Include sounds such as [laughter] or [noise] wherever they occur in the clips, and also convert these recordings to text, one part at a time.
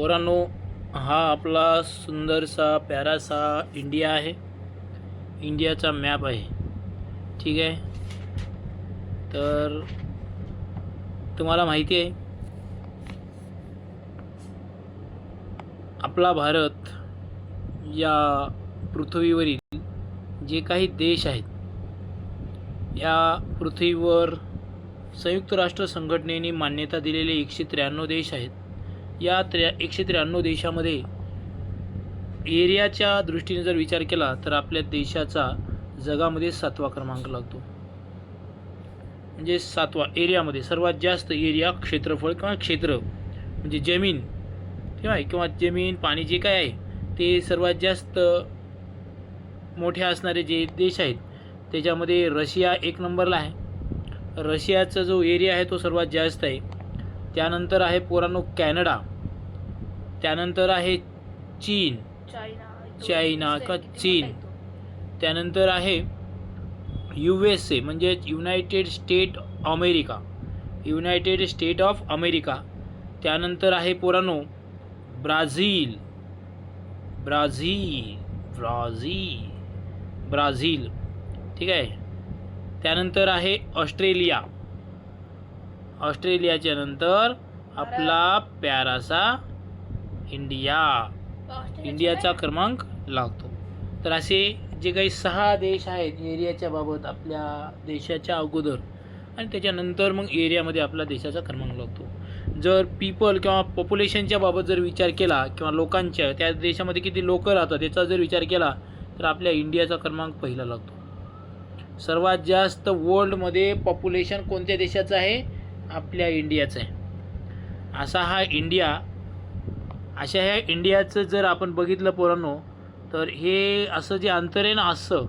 पोरांनो हा आपला सुंदरसा प्यारासा इंडिया आहे. इंडियाचा मॅप आहे. ठीक आहे? तर तुम्हाला माहिती आहे आपला भारत या पृथ्वीवरील जे काही देश आहेत या पृथ्वीवर संयुक्त राष्ट्र संघटनेने मान्यता दिलेले एकशे त्र्याण्णव देश आहेत. या त्र्या एकशे त्र्याण्णव देशामध्ये एरियाच्या दृष्टीने जर विचार केला तर आपल्या देशाचा जगामध्ये सातवा क्रमांक लागतो. म्हणजे सातवा एरियामध्ये सर्वात जास्त एरिया क्षेत्रफळ किंवा क्षेत्र म्हणजे जमीन किंवा किंवा जमीन पाणी जे काय आहे ते सर्वात जास्त मोठे असणारे जे देश आहेत त्याच्यामध्ये रशिया एक नंबरला आहे. रशियाचा जो एरिया आहे तो सर्वात जास्त आहे. त्यानंतर आहे पोरांनो कॅनडा. त्यानंतर आहे चीन. चायना का चीन. त्यानंतर आहे यू एस ए म्हणजे united state America. United state of America. त्यानंतर आहे पोरांनो ब्राझील. Brazil Brazil Brazil. ठीक आहे? त्यानंतर आहे ऑस्ट्रेलिया. ऑस्ट्रेलियाच्या नंतर आपला प्यारासा इंडिया. इंडियाचा क्रमांक लागतो. तर असे जे काही सहा देश आहेत एरियाच्या बाबत आपल्या देशाच्या अगोदर आणि त्याच्यानंतर मग एरियामध्ये आपला देशाचा क्रमांक लागतो. जर पीपल किंवा पॉप्युलेशनच्या बाबत जर विचार केला किंवा लोकांच्या त्या देशामध्ये किती लोक राहतात याचा जर विचार केला तर आपल्या इंडियाचा क्रमांक पहिला लागतो. सर्वात जास्त वर्ल्डमध्ये पॉप्युलेशन कोणत्या देशाचं आहे? आपल्या इंडियाचं आहे. असा हा इंडिया अशा ह्या इंडियाचं जर आपण बघितलं पोरांनो तर हे असं जे अंतर आहे ना असं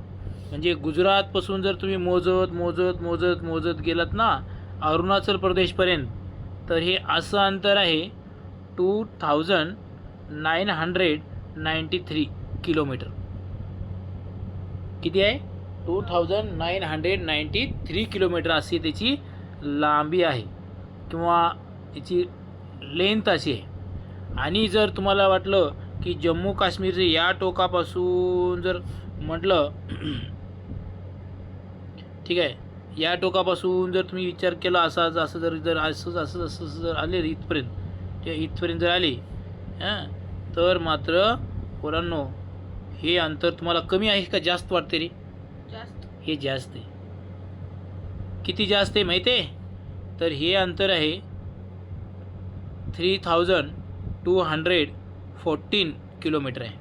म्हणजे गुजरातपासून जर तुम्ही मोजत मोजत मोजत मोजत गेलात ना अरुणाचल प्रदेशपर्यंत तर हे असं अंतर आहे two thousand nine hundred ninety three kilometre. किती आहे? Two thousand nine hundred ninety three kilometre अशी त्याची लांबी आहे. किंवा त्याची लेंथ अशी आहे. आणि जर तुम्हाला वाटलं की जम्मू काश्मीरचे या टोकापासून जर म्हटलं [clears throat] ठीक आहे या टोकापासून जर तुम्ही विचार केला असा असं जर जर असंच असं असं असं जर आले इथपर्यंत ते इथपर्यंत जर आले हां तर मात्र पोरांनो हे अंतर तुम्हाला कमी आहे का जास्त वाटते रे? जास्त. हे जास्त आहे. किती जास्त आहे माहिती आहे? तर हे अंतर आहे three thousand two hundred fourteen kilometre आहे.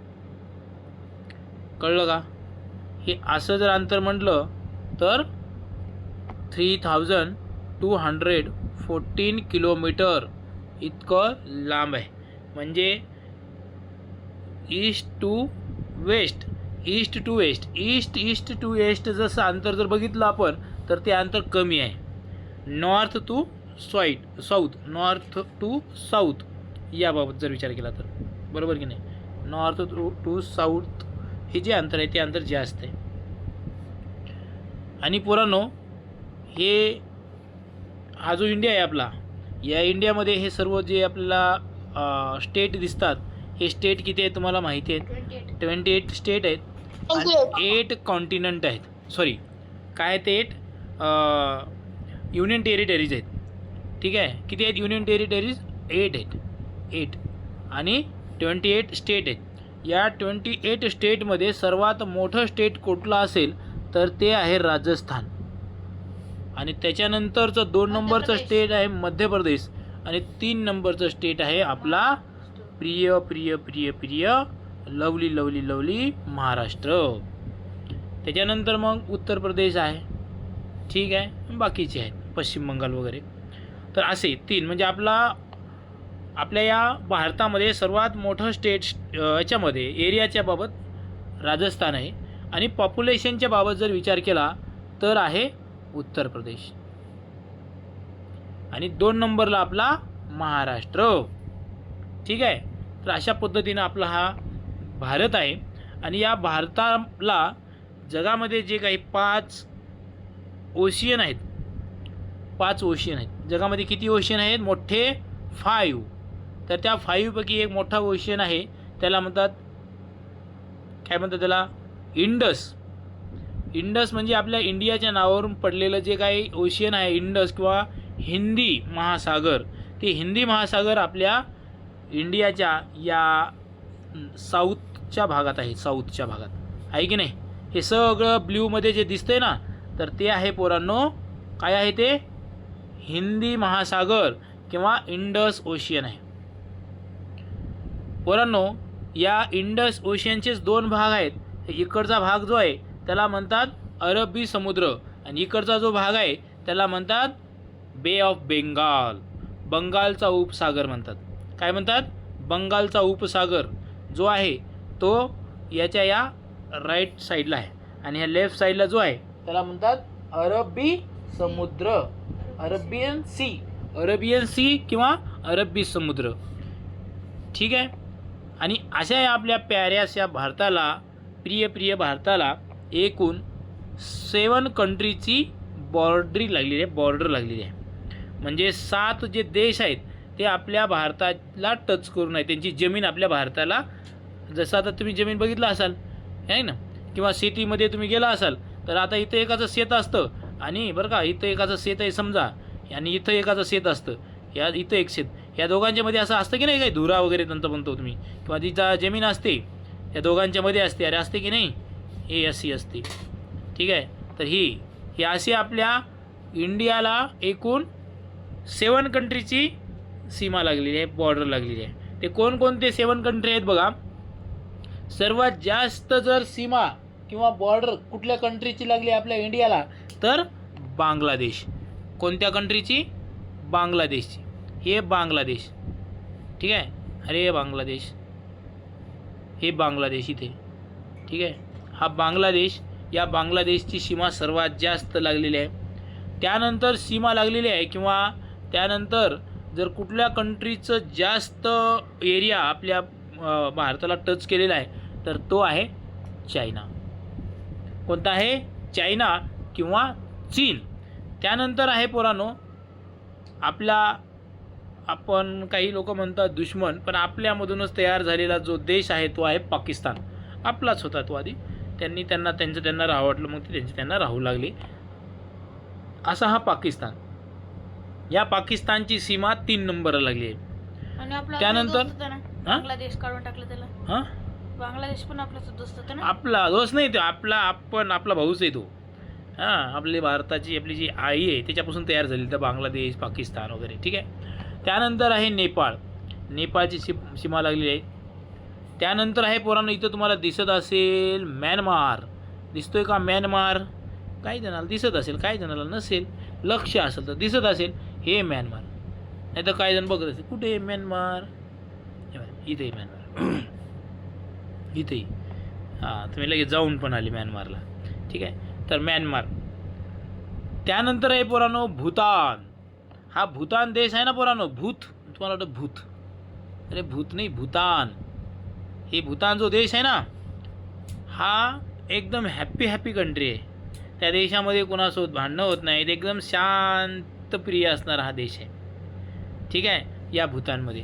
कळलं का? हे असं जर अंतर म्हटलं तर three thousand two hundred fourteen kilometre इतकं लांब आहे. म्हणजे east to west east to west east east to west जसं अंतर जर बघितलं आपण तर ते अंतर कमी आहे. नॉर्थ टू स्वाईट साऊथ नॉर्थ टू साऊथ याबाबत जर विचार केला तर. बरोबर की नाही? नॉर्थ टू टू साऊथ हे जे अंतर आहे ते अंतर जास्त आहे आणि पोरांनो हे हा जो इंडिया आहे आपला या इंडियामध्ये हे सर्व जे आपल्याला स्टेट दिसतात हे स्टेट किती आहे तुम्हाला माहिती आहेत? ट्वेंटी एट स्टेट आहेत एट कॉन्टिनंट आहेत. सॉरी काय ते एट युनियन टेरिटरीज आहेत. ठीक आहे? किती आहेत युनियन टेरिटरीज? एट आहेत. एट. आणि ट्वेंटी एट स्टेट आहेत. या ट्वेंटी एट स्टेटमध्ये सर्वात मोठं स्टेट कुठलं असेल तर ते आहे राजस्थान. आणि त्याच्यानंतरचं दोन नंबरचं. स्टेट आहे मध्य प्रदेश आणि तीन नंबरचं स्टेट आहे आपला प्रिय प्रिय प्रिय प्रिय लवली लवली लवली महाराष्ट्र. त्याच्यानंतर मग उत्तर प्रदेश आहे. ठीक आहे? बाकीचे आहेत. पश्चिम बंगाल वगैरे. तर असे तीन म्हणजे आपला आपल्या या भारतामध्ये सर्वात मोठं स्टेट याच्यामध्ये एरियाच्या बाबत राजस्थान आहे. आणि पॉप्युलेशनच्या बाबत जर विचार केला तर आहे उत्तर प्रदेश. आणि दोन नंबरला आपला महाराष्ट्र. ठीक आहे? तर अशा पद्धतीनं आपला हा भारत आहे. आणि या भारताला जगामध्ये जे काही पाच ओशियन आहेत पाच ओशियन आहेत. जगामध्ये किती ओशियन आहेत? मोठे फाईव्ह तर त्या फाईव्हपैकी एक मोठा ओशियन आहे. त्याला म्हणतात काय म्हणतात त्याला? इंडस. इंडस म्हणजे आपल्या इंडियाच्या नावावरून पडलेलं जे काही ओशियन आहे इंडस किंवा हिंदी महासागर. ते हिंदी महासागर आपल्या इंडियाच्या या साऊथच्या भागात आहे. साऊथच्या भागात. आहे की नाही? हे सगळं ब्ल्यूमध्ये जे दिसतंय ना तर ते आहे पोरांनो काय आहे ते? हिंदी महासागर किंवा इंडस ओशियन आहे. पोरांनो या इंडस ओशियनचेच दोन भाग आहेत. इकडचा भाग जो आहे त्याला म्हणतात अरबी समुद्र आणि इकडचा जो भाग आहे त्याला म्हणतात बे ऑफ बेंगाल. बंगालचा उपसागर म्हणतात. काय म्हणतात? बंगालचा उपसागर जो आहे तो याच्या या राईट साईडला आहे. आणि ह्या लेफ्ट साईडला जो आहे त्याला म्हणतात अरबी समुद्र. Arabian C. अरबियन सी किंवा अरबी समुद्र. ठीक आहे? आणि अशा या आपल्या प्याऱ्याशा भारताला प्रिय प्रिय भारताला एकूण सेवन कंट्रीची बॉर्डरी लागलेली आहे बॉर्डर लागलेली आहे. म्हणजे सात जे देश आहेत ते आपल्या भारताला टच करून आहे त्यांची जमीन आपल्या भारताला जसं आता तुम्ही जमीन बघितलं असाल आहे ना? किंवा शेतीमध्ये तुम्ही गेला असाल तर आता इथं एकाचं शेत असतं. आणि बरं का इथं एकाचं शेत आहे समजा आणि इथं एकाचं शेत असतं या इथं एक शेत. या दोघांच्या मध्ये असं असतं की नाही काही? धुरा वगैरे नंतर म्हणतो तुम्ही. किंवा तिचा जमीन असते या दोघांच्या मध्ये असते. अरे असते की नाही? हे अशी असते. ठीक आहे? तर ही ही अशी आपल्या इंडियाला एकूण सेवन कंट्रीची सीमा लागलेली आहे बॉर्डर लागलेली आहे. ते कोणकोणते सेवन कंट्री आहेत बघा? सर्वात जास्त जर सीमा किंवा बॉर्डर कुठल्या कंट्रीची लागली आपल्या इंडियाला तर बांगलादेश. कोणत्या कंट्रीची बांगलादेशची. हे बांगलादेश. ठीक आहे? अरे बांगलादेश. हे बांगलादेश इथे. ठीक आहे? हा बांगलादेश या बांगलादेशची सीमा सर्वात जास्त लागलेली आहे. त्यानंतर सीमा लागलेली आहे किंवा त्यानंतर जर कुठल्या कंट्रीचं जास्त एरिया आपल्या भारताला टच केलेला आहे तर तो आहे चायना. कोणता आहे? चायना. किंवा चीन त्यानंतर आहे पोरानो आपला आपण काही लोक म्हणतात दुश्मन पण आपल्यामधूनच तयार झालेला जो देश आहे तो आहे पाकिस्तान. आपलाच होता तो आधी. त्यांनी त्यांना त्यांचं त्यांना राहावं वाटलं मग ते त्यांचे त्यांना राहू लागले. असा हा पाकिस्तान. या पाकिस्तानची सीमा तीन नंबरला लागली आहे. आपला त्यानंतर-? बांगलादेश काढून टाकलं त्याला. हां? बांगलादेश पण आपलाच दोस्त होता ना? आपला दोस्त नाही तो आपला आपण आपला भाऊच आहे तो. हां आपली भारताची आपली जी आई आहे त्याच्यापासून तयार झाली. तर बांगलादेश पाकिस्तान वगैरे ठीक आहे? त्यानंतर आहे नेपाळ. नेपाळची सी सीमा लागलेली आहे. त्यानंतर आहे पोरांनो इथं तुम्हाला दिसत असेल म्यानमार. दिसतोय का म्यानमार? काही जणाला दिसत असेल काही जणाला नसेल लक्ष असेल तर दिसत असेल हे म्यानमार. नाही तर काही जण बघत असेल कुठे आहे म्यानमार? इथे आहे म्यानमार. [clears throat] इथेही हां तुम्ही लगेच जाऊन पण आले म्यानमारला. ठीक आहे? तर म्यानमार. त्यानंतर आहे पोरानो भूतान. हा भूतान देश आहे ना पोरानो? भूत. तुम्हाला वाटतं भूत? अरे भूत नाही भूतान. हे भूतान जो देश आहे ना हा एकदम हॅप्पी हॅप्पी कंट्री आहे. त्या देशामध्ये कोणासोबत भांडणं होत नाहीत. एकदम शांतप्रिय असणारा हा देश आहे. ठीक आहे? या भूतानमध्ये.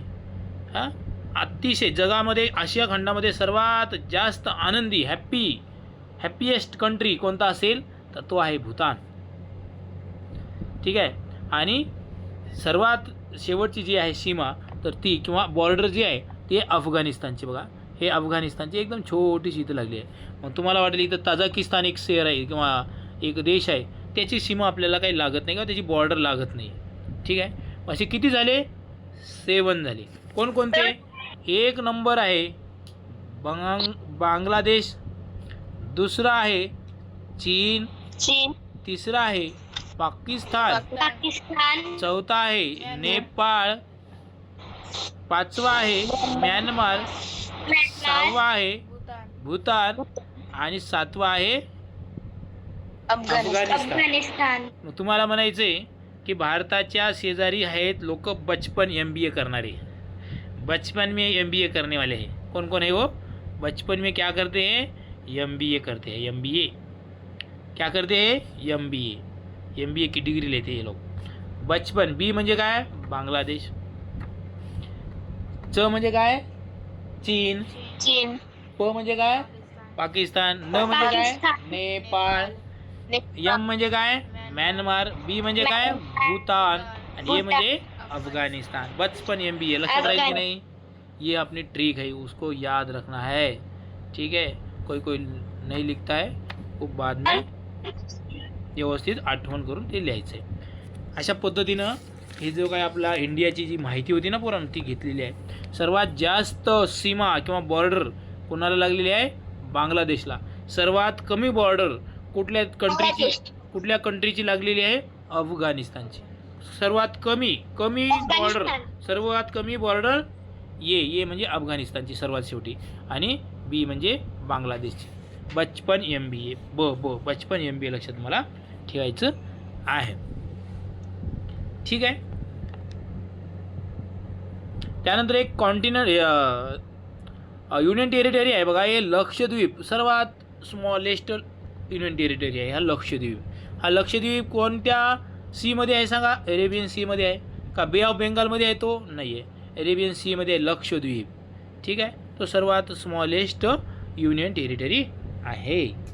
हां? अतिशय जगामध्ये आशिया खंडामध्ये सर्वात जास्त आनंदी हॅप्पी हॅप्पीएस्ट कंट्री कोणता असेल तर तो आहे भूतान. ठीक आहे? आणि सर्वात शेवटची जी आहे सीमा तर ती किंवा बॉर्डर जी आहे ती आहे अफगाणिस्तानची. बघा हे अफगाणिस्तानची एकदम छोटीशी इथं लागली आहे. मग तुम्हाला वाटेल इथं ताजाकिस्तान एक शहर आहे किंवा एक देश आहे त्याची सीमा आपल्याला काही लागत नाही किंवा त्याची बॉर्डर लागत नाही. ठीक आहे? असे किती झाले? सेवन झाले. कोणकोणते? एक नंबर आहे बंग बांगलादेश दुसरा आहे चीन. चीन. तिसरा आहे पाकिस्तान. पाकिस्तान. चौथा आहे नेपाळ. पाचवा आहे म्यानमार. सहावा आहे भूतान. आणि सातवा आहे अफगाणिस्तान. तुम्हाला म्हणायचं आहे की भारताच्या शेजारी आहेत लोक बचपन एम बी ए करणारे. बचपन में एम बी ए करने वाले हैं कौन कौन है? वो बचपन में क्या करते हैं? एम बी ए करते हैं एम बी ए क्या करते हैं? एम बी ए एम बी ए की डिग्री लेते हैं ये लोग। बचपन बी म्हणजे काय? बांगलादेश। च म्हणजे काय? चीन। चीन। प म्हणजे काय? पाकिस्तान। न म्हणजे काय? नेपाळ, यम म्हणजे काय? म्यानमार। बी म्हणजे काय? भूतान। आणि ए म्हणजे अफ़गानिस्तान। बचपन एम बी ए लक्षात राहील की नाही? ये अपनी ट्रिक है उसको याद रखना है। ठीक है? कोई कोई नहीं लिखता है वो बाद में व्यवस्थित आठवण करून ते लिहायचं आहे अशा पद्धतीनं हे जो काय आपला इंडियाची जी माहिती होती ना पोरांनो ती घेतलेली आहे. सर्वात जास्त सीमा किंवा बॉर्डर कोणाला लागलेली आहे? बांगलादेशला. सर्वात कमी बॉर्डर कुठल्या कंट्रीची. कुठल्या कंट्रीची लागलेली आहे? अफगाणिस्तानची. सर्वात कमी कमी बॉर्डर. सर्वात कमी बॉर्डर ये ये म्हणजे अफगाणिस्तानची सर्वात शेवटी. आणि बी म्हणजे बांगलादेश बचपन एम बी ए ब ब बचपन एम बी ए लक्षात मला ठेवायचं आहे. ठीक आहे? त्यानंतर एक कॉन्टिनर युनियन टेरिटरी आहे बघा. हे लक्षद्वीप सर्वात स्मॉलेस्ट युनियन टेरिटरी आहे. हा लक्षद्वीप. हा लक्षद्वीप कोणत्या सीमध्ये आहे सांगा? अरेबियन सीमध्ये आहे. का बे ऑफ बेंगालमध्ये आहे? तो नाही आहे अरेबियन सीमध्ये आहे लक्षद्वीप. ठीक आहे? तो सर्वात स्मॉलेस्ट युनियन टेरिटरी आहे.